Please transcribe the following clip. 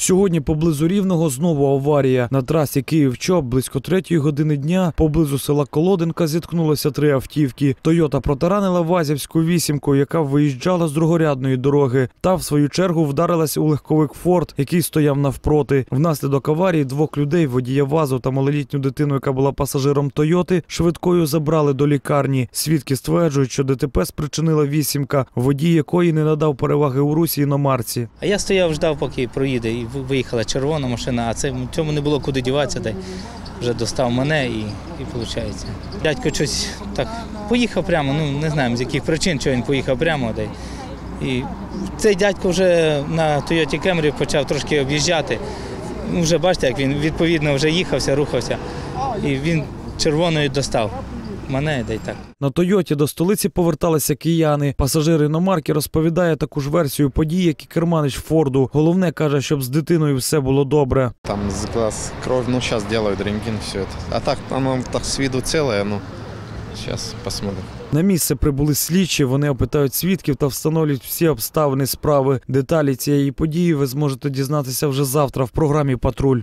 Сьогодні поблизу Рівного знову аварія. На трасі Київ-Чоп близько третьої години дня поблизу села Колоденка зіткнулися три автівки. Тойота протаранила Вазівську вісімку, яка виїжджала з другорядної дороги. Та в свою чергу вдарилась у легковик Форд, який стояв навпроти. Внаслідок аварії двох людей, водія вазу та малолітню дитину, яка була пасажиром Тойоти, швидкою забрали до лікарні. Свідки стверджують, що ДТП спричинила вісімка, водій якої не надав переваги у русі іномарці. А я стояв, ждав, поки проїде, і виїхала червона машина, а це цьому не було куди діватися, де вже достав мене і, і виходить. Дядько щось так поїхав прямо, ну не знаємо з яких причин, чого він поїхав прямо. Де. І цей дядько вже на Toyota Camry почав трошки об'їжджати. Ну, вже бачите, як він відповідно вже їхався, рухався. І він червоною достав мене, де й так. На Тойоті до столиці поверталися кияни. Пасажир іномарки розповідає таку ж версію подій, як і керманич Форду. Головне каже, щоб з дитиною все було добре. Там с глаз кровь, ну сейчас делают рентген, все это. А так, оно так с виду целое, ну, сейчас посмотрим. На місце прибули слідчі. Вони опитають свідків та встановлюють всі обставини справи. Деталі цієї події ви зможете дізнатися вже завтра в програмі Патруль.